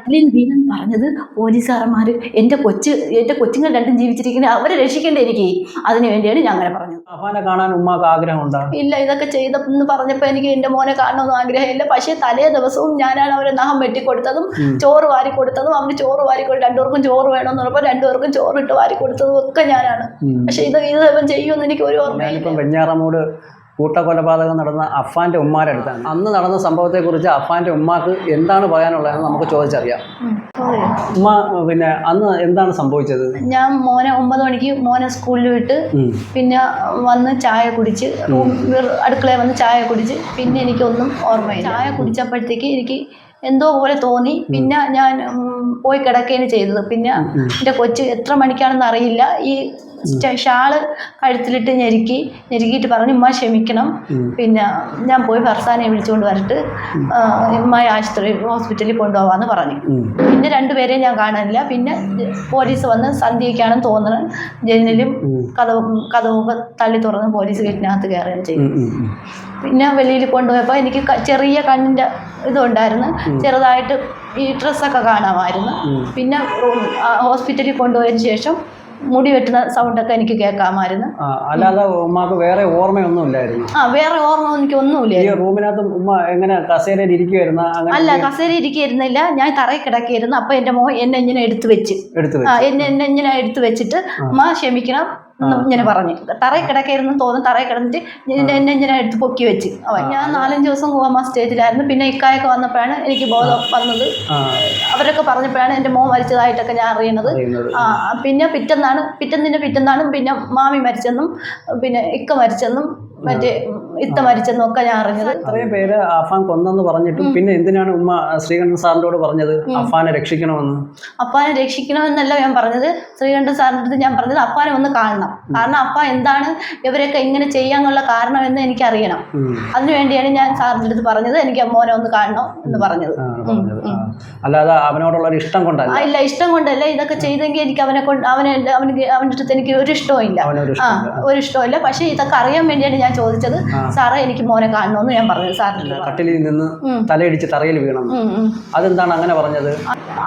കട്ടിലിൽ വീണെന്ന് പറഞ്ഞത് പോലീസുകാരന്മാർ എന്റെ കൊച്ച് എന്റെ കൊച്ചുങ്ങൾ രണ്ടും ജീവിച്ചിരിക്കുന്നത് അവരെ രക്ഷിക്കേണ്ടേ എനിക്ക്. അതിനു വേണ്ടിയാണ് ഞാൻ അങ്ങനെ പറഞ്ഞത്. അഫാനെ കാണാൻ ഉമ്മാക്ക് ആഗ്രഹമുണ്ടോ ഇല്ല ഇതൊക്കെ ചെയ്തെന്ന് പറഞ്ഞപ്പോൾ എനിക്ക് എന്റെ മോനെ കാണണമെന്ന് ആഗ്രഹമില്ല. പക്ഷേ തലേ ദിവസവും ഞാനാണ് അവരെ നഖം വെട്ടിക്കൊടുത്തതും. ചോറ് വാരി കൊടുത്തതും അവന് ചോറ് വാരി കൊടുത്തു രണ്ടുപേർക്കും ചോറ് വേണമെന്ന് പറഞ്ഞപ്പോൾ രണ്ടുപേർക്കും ചോറിട്ട് വാരി കൊടുത്തതും ഒക്കെ ഞാനാണ്. പക്ഷേ ഇത് ഇത് ചെയ്യുമെന്ന് എനിക്ക് ഒരു ഓർമ്മയില്ല. കൂട്ടക്കൊലപാതകം നടന്ന അഫാന്റെ ഉമ്മാരുടെ അടുത്താണ്. അന്ന് നടന്ന സംഭവത്തെക്കുറിച്ച് അഫാന്റെ ഉമ്മാക്ക് എന്താണ് പറയാനുള്ളതെന്ന് നമുക്ക് ചോദിച്ചറിയാം. ഉമ്മ പിന്നെ അന്ന് എന്താണ് സംഭവിച്ചത്? ഞാൻ മോനെ ഒമ്പത് മണിക്ക് മോനെ സ്കൂളിൽ വിട്ട് പിന്നെ വന്ന് ചായ കുടിച്ച് അടുക്കളയിൽ വന്ന് ചായ കുടിച്ച് പിന്നെ എനിക്കൊന്നും ഓർമ്മയില്ല. ചായ കുടിച്ചപ്പോഴത്തേക്ക് എനിക്ക് എന്തോ പോലെ തോന്നി. പിന്നെ ഞാൻ പോയി കിടക്കുകയാണ് ചെയ്തത്. പിന്നെ എന്റെ കൊച്ച് എത്ര മണിക്കാണെന്ന് അറിയില്ല. ഈ ഷാൾ കഴുത്തിലിട്ട് ഞെരുക്കി ഞെരുക്കിയിട്ട് പറഞ്ഞു ഉമ്മ ക്ഷമിക്കണം. പിന്നെ ഞാൻ പോയി ഫർസാനെ വിളിച്ചുകൊണ്ട് വരട്ട്. ഉമ്മയെ ആശുപത്രി ഹോസ്പിറ്റലിൽ കൊണ്ടുപോവാന്ന് പറഞ്ഞു. പിന്നെ രണ്ടുപേരെയും ഞാൻ കാണാനില്ല. പിന്നെ പോലീസ് വന്ന് സന്ധ്യയ്ക്കാണെന്ന് തോന്നുന്നത് ജനലും കഥ കഥവും തള്ളി തുറന്ന് പോലീസ് വീട്ടിനകത്ത് കയറുകയാണ് ചെയ്തു. പിന്നെ വെളിയിൽ കൊണ്ടുപോയപ്പോൾ എനിക്ക് ചെറിയ കണ്ണിന്റെ ഇതുണ്ടായിരുന്നു. ചെറുതായിട്ട് ഈ ഡ്രസ്സൊക്കെ കാണാമായിരുന്നു. പിന്നെ ഹോസ്പിറ്റലിൽ കൊണ്ടുപോയതിന് ശേഷം മുടി വെട്ടുന്ന സൗണ്ടൊക്കെ എനിക്ക് കേൾക്കാമായിരുന്നു. അല്ലാതെ ഉമ്മാക്ക് വേറെ ഓർമ്മയൊന്നും ഇല്ലായിരുന്നു ആ വേറെ ഓർമ്മ എനിക്ക് ഒന്നുമില്ല ഈ റൂമിനകത്ത് ഉമ്മ എങ്ങനെ കസേരയിൽ ഇരിക്കുവായിരുന്ന? അല്ല കസേര ഇരിക്കുന്നില്ല ഞാൻ തറയിൽ കിടക്കിയിരുന്നു. അപ്പൊ എന്റെ മോൻ എന്നെ ഇങ്ങനെ എടുത്തു വെച്ച്. എന്നെ എന്നെ ഇങ്ങനെ എടുത്തു വെച്ചിട്ട് ഉമ്മ ക്ഷമിക്കണം. ഇങ്ങനെ പറഞ്ഞു. തറയിൽ കിടക്കായിരുന്നു തോന്നും തറയിൽ കിടന്നിട്ട് എന്നെ ഇങ്ങനെ എടുത്ത് പൊക്കി വെച്ച്. അവൻ ഞാൻ നാലഞ്ച് ദിവസം കോമ സ്റ്റേജിലായിരുന്നു പിന്നെ ഇക്കായൊക്കെ വന്നപ്പോഴാണ് എനിക്ക് ബോധം വന്നത്. അവരൊക്കെ പറഞ്ഞപ്പോഴാണ് എന്റെ മോൻ മരിച്ചതായിട്ടൊക്കെ ഞാൻ അറിയുന്നത്. അറിയുന്നത്. ആ പിന്നെ പിറ്റന്നാണ് പിറ്റെന്നിന്റെ പിറ്റന്നാണ് പിന്നെ മാമി മരിച്ചെന്നും പിന്നെ ഇക്ക മരിച്ചെന്നും മറ്റേ ഇത്ത മരിച്ചെന്നൊക്കെ ഞാൻ അറിഞ്ഞത്. ഇത്രയും പേര് അഫാൻ കൊന്നെന്ന് പറഞ്ഞിട്ടും പിന്നെ എന്തിനാണ് ഉമ്മ ശ്രീകണ്ഠൻ സാറിനോട് പറഞ്ഞത് അഫാനെ രക്ഷിക്കണമെന്ന്? അപ്പാനെ രക്ഷിക്കണമെന്നല്ല ഞാൻ പറഞ്ഞത്. ശ്രീകണ്ഠൻ സാറിന്റെ അടുത്ത് ഞാൻ പറഞ്ഞത് അപ്പാനെ ഒന്ന് കാണണം. കാരണം അപ്പ എന്താണ് ഇവരെയൊക്കെ ഇങ്ങനെ ചെയ്യാനുള്ള കാരണമെന്ന് എനിക്കറിയണം. എനിക്ക് അതിനു വേണ്ടിയാണ് ഞാൻ സാറിന്റെ അടുത്ത് പറഞ്ഞത്. എനിക്ക് മോനെ ഒന്ന് കാണണം എന്ന് പറഞ്ഞത്. അല്ലാതെ അവനോടുള്ള ഒരു ഇഷ്ടം കൊണ്ടല്ല. ഇല്ല ഇഷ്ടം കൊണ്ടല്ല. ഇതൊക്കെ ചെയ്തെങ്കിൽ എനിക്ക് അവനെ കൊണ്ട് അവനെ അവന് അവന്റെ അടുത്ത് എനിക്ക് ഒരു ഇഷ്ടവും ഇല്ല. അവനൊരു ആ ഒരു ഒരു ഇല്ല. പക്ഷേ ഇതൊക്കെ അറിയാൻ വേണ്ടിയാണ് ഞാൻ ചോദിച്ചത് സാറേ എനിക്ക് മോനെ കാണണമെന്ന് ഞാൻ പറഞ്ഞു. സാറിന് കട്ടിലിൽ നിന്ന് തലയിടിച്ച് തറയിൽ വീണം. അതെന്താണ് അങ്ങനെ പറഞ്ഞത്?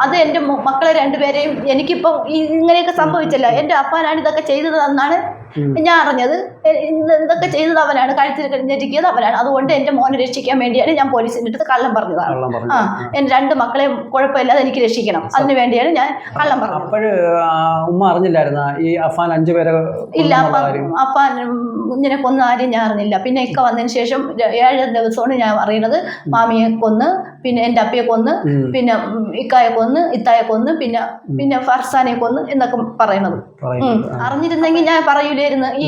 അത് എന്റെ മക്കളെ രണ്ടുപേരെയും എനിക്കിപ്പം ഇങ്ങനെയൊക്കെ സംഭവിച്ചല്ല. എന്റെ അപ്പാനാണ് ഇതൊക്കെ ചെയ്തതെന്നാണ് ഞാൻ അറിഞ്ഞത് ഇതൊക്കെ ചെയ്തത് അവനാണ് കഴുത്തിൽ അവനാണ്. അതുകൊണ്ട് എന്റെ മോനെ രക്ഷിക്കാൻ വേണ്ടിയാണ് ഞാൻ പോലീസിന്റെ അടുത്ത് കള്ളം പറഞ്ഞതാണ്. ആ എന്റെ രണ്ട് മക്കളെയും കുഴപ്പമില്ലാതെ എനിക്ക് രക്ഷിക്കണം. അതിന് വേണ്ടിയാണ് ഞാൻ കള്ളം പറഞ്ഞത്. അപ്പോഴ് ഉമ്മ അറിഞ്ഞില്ലായിരുന്നു ഈ അഫാൻ അഞ്ചു പേരെ ഇല്ല അഫാൻ ഇങ്ങനെ കൊന്ന ആരും ഞാൻ അറിഞ്ഞില്ല. പിന്നെ ഇക്ക വന്നതിന് ശേഷം ഏഴ് ദിവസമാണ് ഞാൻ അറിയുന്നത് മാമിയെ കൊന്ന് പിന്നെ എന്റെ അപ്പയെ കൊന്ന് പിന്നെ ഇക്കായെ കൊന്ന് ഇത്തായെ കൊന്ന് പിന്നെ പിന്നെ ഫർസാനെ കൊന്ന് എന്നൊക്കെ പറയുന്നത്. അറിഞ്ഞിരുന്നെങ്കിൽ ഞാൻ പറയൂലായിരുന്നു ഈ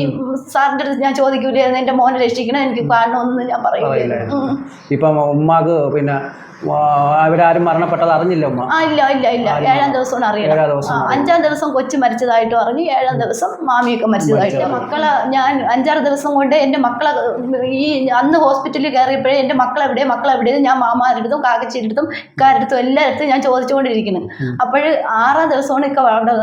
സാറിന്റെ അടുത്ത് ഞാൻ ചോദിക്കൂലായിരുന്നു എന്റെ മോനെ രക്ഷിക്കണം എനിക്ക് കാണണമെന്ന് ഞാൻ പറയൂലായിരുന്നു. ഇപ്പം ഉമ്മാക്ക് പിന്നെ അവരാരും മരണപ്പെട്ടത് അറിഞ്ഞില്ല ഉമ്മ? ആ ഇല്ല ഇല്ല ഇല്ല. ഏഴാം ദിവസം അറിയണം. അഞ്ചാം ദിവസം കൊച്ചു മരിച്ചതായിട്ടും അറിഞ്ഞു ഏഴാം ദിവസം മാമിയൊക്കെ മരിച്ചതായിട്ട്. മക്കളെ ഞാൻ അഞ്ചാറ് ദിവസം കൊണ്ട് എന്റെ മക്കളെ ഈ അന്ന് ഹോസ്പിറ്റലിൽ കയറിയപ്പോഴേ എന്റെ മക്കളെവിടെ മക്കളെവിടെ ഞാൻ മാമാരുടെ അടുത്തും കാക്കച്ചിയുടെ അടുത്തും ഇക്കാരുടെ അടുത്തും എല്ലായിടത്തും ഞാൻ ചോദിച്ചുകൊണ്ടിരിക്കുന്നു. അപ്പോൾ ആറാം ദിവസമാണ് ഇക്ക അവിടെ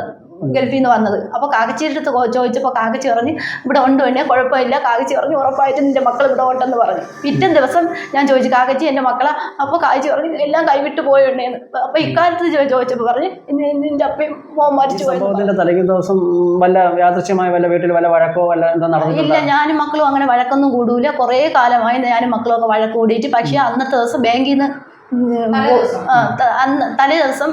ഗൾഫിൽ നിന്ന് വന്നത്. അപ്പോൾ കാക്കച്ചിയുടെ അടുത്ത് ചോദിച്ചപ്പോൾ കാക്കച്ചി പറഞ്ഞ് ഇവിടെ ഉണ്ട് എന്നെ കുഴപ്പമില്ല. കാക്കച്ചി പറഞ്ഞു ഉറപ്പായിട്ടും നിന്റെ മക്കൾ ഇവിടെ ഉണ്ടെന്ന് പറഞ്ഞു. പിറ്റേ ദിവസം ഞാൻ ചോദിച്ചു കാക്കച്ചി എന്റെ മക്കളെ? അപ്പോൾ കാക്കച്ചി പറഞ്ഞു എല്ലാം കൈവിട്ട് പോയുണ്ടേന്ന് അപ്പോൾ ഇക്കാലത്ത് ചോദിച്ചപ്പോൾ പറഞ്ഞ് "ഇന്ന് നിന്റെ അപ്പയും മോൻ മരിച്ചു. സംഭവത്തിന്റെ തലയ്ക്ക് ദിവസം വല്ല യാദൃശ്യമായ വല്ല വീട്ടിൽ വല്ല വഴക്കോ വല്ല എന്താ ഇല്ല ഞാനും മക്കളും അങ്ങനെ വഴക്കൊന്നും കൂടൂല. കുറേ കാലമായി ഞാനും മക്കളും ഒക്കെ വഴക്ക് കൂടിയിട്ട്. പക്ഷേ അന്നത്തെ ദിവസം ബാങ്കിൽ നിന്ന് അന്ന് തലേ ദിവസം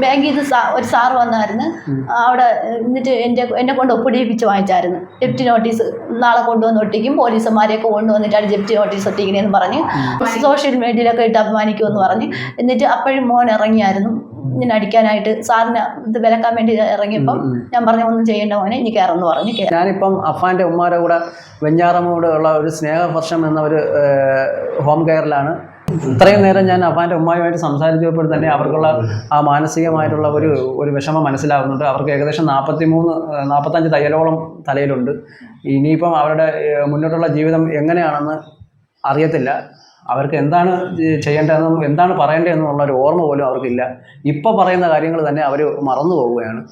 ബാങ്കിൽ നിന്ന് സാ- ഒരു സാറ് വന്നായിരുന്നു. അവിടെ എന്നിട്ട് എന്റെ എന്നെ കൊണ്ട് ഒപ്പിടിപ്പിച്ച് വാങ്ങിച്ചായിരുന്നു. ജപ്തി നോട്ടീസ് നാളെ കൊണ്ടുവന്ന് ഒട്ടിക്കും പോലീസുമാരെയൊക്കെ കൊണ്ടുവന്നിട്ടാണ് ജപ്തി നോട്ടീസ് ഒട്ടിക്കണേന്ന് പറഞ്ഞ്. സോഷ്യൽ മീഡിയയിലൊക്കെ ഇട്ട് അപമാനിക്കുമെന്ന് പറഞ്ഞ്. എന്നിട്ട് അപ്പോഴും മോൻ ഇറങ്ങിയായിരുന്നു. ഇങ്ങനെ അടിക്കാനായിട്ട് സാറിന് ഇത് വിലക്കാൻ വേണ്ടി ഇറങ്ങിയപ്പം ഞാൻ പറഞ്ഞു ഒന്നും ചെയ്യേണ്ട മോനെ ഇനി കയറെന്ന് പറഞ്ഞു ഞാനിപ്പം അഫാന്റെ ഉമ്മാരെ കൂടെ വെഞ്ഞാറമ്മോട് ഉള്ള ഒരു സ്നേഹവർഷം എന്ന ഒരു ഹോം കെയറിലാണ്. ഇത്രയും നേരം ഞാൻ അപ്പാന്റെ ഉമ്മായുമായിട്ട് സംസാരിച്ചപ്പോൾ തന്നെ അവർക്കുള്ള ആ മാനസികമായിട്ടുള്ള ഒരു ഒരു വിഷമം മനസ്സിലാകുന്നുണ്ട് അവർക്ക് ഏകദേശം നാൽപ്പത്തി മൂന്ന് നാൽപ്പത്തഞ്ച് തയ്യലോളം തലയിലുണ്ട്. ഇനിയിപ്പം അവരുടെ മുന്നോട്ടുള്ള ജീവിതം എങ്ങനെയാണെന്ന് അറിയത്തില്ല. അവർക്ക് എന്താണ് ചെയ്യേണ്ടതെന്നും എന്താണ് പറയേണ്ടതെന്നുള്ള ഒരു ഓർമ്മ പോലും അവർക്കില്ല. ഇപ്പോൾ പറയുന്ന കാര്യങ്ങൾ തന്നെ അവർ മറന്നു പോവുകയാണ്.